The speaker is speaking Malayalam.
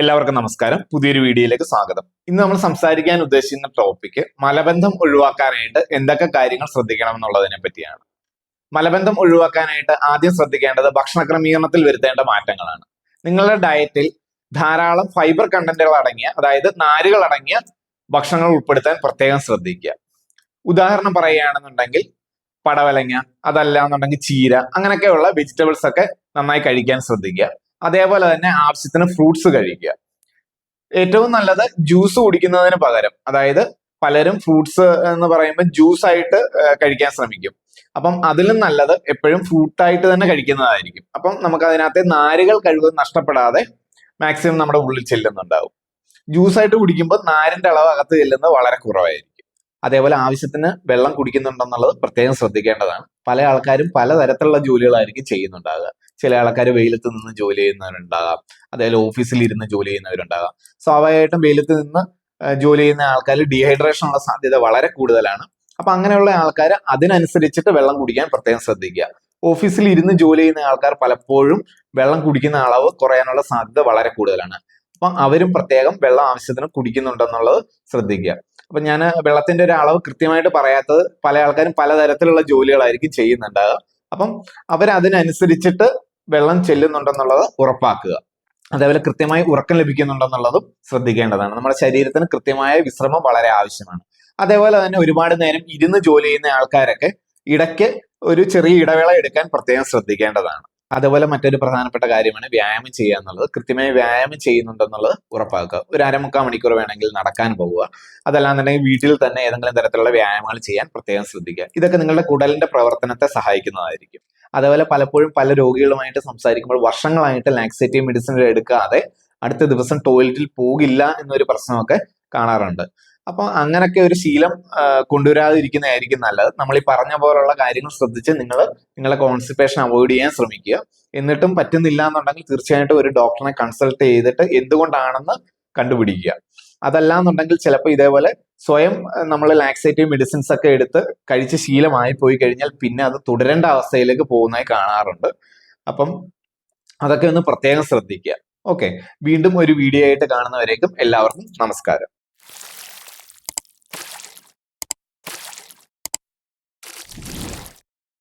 എല്ലാവർക്കും നമസ്കാരം. പുതിയൊരു വീഡിയോയിലേക്ക് സ്വാഗതം. ഇന്ന് നമ്മൾ സംസാരിക്കാൻ ഉദ്ദേശിക്കുന്ന ടോപ്പിക്ക് മലബന്ധം ഒഴിവാക്കാനായിട്ട് എന്തൊക്കെ കാര്യങ്ങൾ ശ്രദ്ധിക്കണം എന്നുള്ളതിനെ പറ്റിയാണ്. മലബന്ധം ഒഴിവാക്കാനായിട്ട് ആദ്യം ശ്രദ്ധിക്കേണ്ടത് ഭക്ഷണ ക്രമീകരണത്തിൽ വരുത്തേണ്ട മാറ്റങ്ങളാണ്. നിങ്ങളുടെ ഡയറ്റിൽ ധാരാളം ഫൈബർ കണ്ടന്റുകൾ അടങ്ങിയ അതായത് നാരുകൾ അടങ്ങിയ ഭക്ഷണങ്ങൾ ഉൾപ്പെടുത്താൻ പ്രത്യേകം ശ്രദ്ധിക്കുക. ഉദാഹരണം പറയുകയാണെന്നുണ്ടെങ്കിൽ പടവലങ്ങ അതല്ല എന്നുണ്ടെങ്കിൽ ചീര അങ്ങനെയൊക്കെയുള്ള വെജിറ്റബിൾസ് ഒക്കെ നന്നായി കഴിക്കാൻ ശ്രദ്ധിക്കുക. അതേപോലെ തന്നെ ആവശ്യത്തിന് ഫ്രൂട്ട്സ് കഴിക്കുക. ഏറ്റവും നല്ലത് ജ്യൂസ് കുടിക്കുന്നതിന് പകരം അതായത് പലരും ഫ്രൂട്ട്സ് എന്ന് പറയുമ്പോൾ ജ്യൂസ് ആയിട്ട് കഴിക്കാൻ ശ്രമിക്കും. അപ്പം അതിലും നല്ലത് എപ്പോഴും ഫ്രൂട്ടായിട്ട് തന്നെ കഴിക്കുന്നതായിരിക്കും. അപ്പം നമുക്ക് അതിനകത്തെ നാരുകൾ കഴിവ് നഷ്ടപ്പെടാതെ മാക്സിമം നമ്മുടെ ഉള്ളിൽ ചെല്ലുന്നുണ്ടാവും. ജ്യൂസ് ആയിട്ട് കുടിക്കുമ്പോൾ നാരിന്റെ അളവ് അകത്ത് ചെല്ലുന്നത് വളരെ കുറവായിരിക്കും. അതേപോലെ ആവശ്യത്തിന് വെള്ളം കുടിക്കുന്നുണ്ടെന്നുള്ളത് പ്രത്യേകം ശ്രദ്ധിക്കേണ്ടതാണ്. പല ആൾക്കാരും പലതരത്തിലുള്ള ജോലികളായിരിക്കും ചെയ്യുന്നുണ്ടാകുക ചില ആൾക്കാർ വെയിലത്ത് നിന്ന് ജോലി ചെയ്യുന്നവരുണ്ടാകാം. അതേപോലെ ഓഫീസിൽ ഇരുന്ന് ജോലി ചെയ്യുന്നവരുണ്ടാകാം. സ്വാഭാവികമായിട്ടും വെയിലത്ത് നിന്ന് ജോലി ചെയ്യുന്ന ആൾക്കാർ ഡീഹൈഡ്രേഷൻ ഉള്ള സാധ്യത വളരെ കൂടുതലാണ്. അപ്പൊ അങ്ങനെയുള്ള ആൾക്കാർ അതിനനുസരിച്ചിട്ട് വെള്ളം കുടിക്കാൻ പ്രത്യേകം ശ്രദ്ധിക്കുക. ഓഫീസിൽ ഇരുന്ന് ജോലി ചെയ്യുന്ന ആൾക്കാർ പലപ്പോഴും വെള്ളം കുടിക്കുന്ന അളവ് കുറയാനുള്ള സാധ്യത വളരെ കൂടുതലാണ്. അപ്പൊ അവരും പ്രത്യേകം വെള്ളം ആവശ്യത്തിന് കുടിക്കുന്നുണ്ടെന്നുള്ളത് ശ്രദ്ധിക്കുക. അപ്പൊ ഞാൻ വെള്ളത്തിന്റെ ഒരു അളവ് കൃത്യമായിട്ട് പറയാത്തത് പല ആൾക്കാരും പലതരത്തിലുള്ള ജോലികളായിരിക്കും ചെയ്യുന്നുണ്ടാകുക അപ്പം അവരതിനനുസരിച്ചിട്ട് വെള്ളം ചെല്ലുന്നുണ്ടെന്നുള്ളത് ഉറപ്പാക്കുക. അതേപോലെ കൃത്യമായി ഉറക്കം ലഭിക്കുന്നുണ്ടെന്നുള്ളതും ശ്രദ്ധിക്കേണ്ടതാണ്. നമ്മുടെ ശരീരത്തിന് കൃത്യമായ വിശ്രമം വളരെ ആവശ്യമാണ്. അതേപോലെ തന്നെ ഒരുപാട് നേരം ഇരുന്ന് ജോലി ചെയ്യുന്ന ആൾക്കാരൊക്കെ ഇടയ്ക്ക് ഒരു ചെറിയ ഇടവേള എടുക്കാൻ പ്രത്യേകം ശ്രദ്ധിക്കേണ്ടതാണ്. അതേപോലെ മറ്റൊരു പ്രധാനപ്പെട്ട കാര്യമാണ് വ്യായാമം ചെയ്യുക എന്നുള്ളത്. കൃത്യമായി വ്യായാമം ചെയ്യുന്നുണ്ടെന്നുള്ളത് ഉറപ്പാക്കുക. ഒരു അരമുക്കാൽ മണിക്കൂർ വേണമെങ്കിൽ നടക്കാൻ പോവുക. അതല്ലാന്നുണ്ടെങ്കിൽ വീട്ടിൽ തന്നെ ഏതെങ്കിലും തരത്തിലുള്ള വ്യായാമങ്ങൾ ചെയ്യാൻ പ്രത്യേകം ശ്രദ്ധിക്കുക. ഇതൊക്കെ നിങ്ങളുടെ കുടലിന്റെ പ്രവർത്തനത്തെ സഹായിക്കുന്നതായിരിക്കും. അതേപോലെ പലപ്പോഴും പല രോഗികളുമായിട്ട് സംസാരിക്കുമ്പോൾ വർഷങ്ങളായിട്ട് ലാക്സേറ്റീവ് മെഡിസിൻ എടുക്കാതെ അടുത്ത ദിവസം ടോയ്ലറ്റിൽ പോകില്ല എന്നൊരു പ്രശ്നമൊക്കെ കാണാറുണ്ട്. അപ്പോൾ അങ്ങനൊക്കെ ഒരു ശീലം കൊണ്ടുവരാതിരിക്കുന്നതായിരിക്കും നല്ലത്. നമ്മൾ ഈ പറഞ്ഞ പോലുള്ള കാര്യങ്ങൾ ശ്രദ്ധിച്ച് നിങ്ങൾ നിങ്ങളെ കോൺസ്റ്റിപ്പേഷൻ അവോയ്ഡ് ചെയ്യാൻ ശ്രമിക്കുക. എന്നിട്ടും പറ്റുന്നില്ല എന്നുണ്ടെങ്കിൽ തീർച്ചയായിട്ടും ഒരു ഡോക്ടറിനെ കൺസൾട്ട് ചെയ്തിട്ട് എന്തുകൊണ്ടാണെന്ന് കണ്ടുപിടിക്കുക. അതല്ല എന്നുണ്ടെങ്കിൽ ചിലപ്പോൾ ഇതേപോലെ സ്വയം നമ്മൾ ലാക്സേറ്റീവ് മെഡിസിൻസ് ഒക്കെ എടുത്ത് കഴിച്ച് ശീലമായി പോയി കഴിഞ്ഞാൽ പിന്നെ അത് തുടരേണ്ട അവസ്ഥയിലേക്ക് പോകുന്നതായി കാണാറുണ്ട്. അപ്പം അതൊക്കെ ഒന്ന് പ്രത്യേകം ശ്രദ്ധിക്കുക. ഓക്കെ. വീണ്ടും ഒരു വീഡിയോ ആയിട്ട് കാണുന്നവരേക്കും എല്ലാവർക്കും നമസ്കാരം.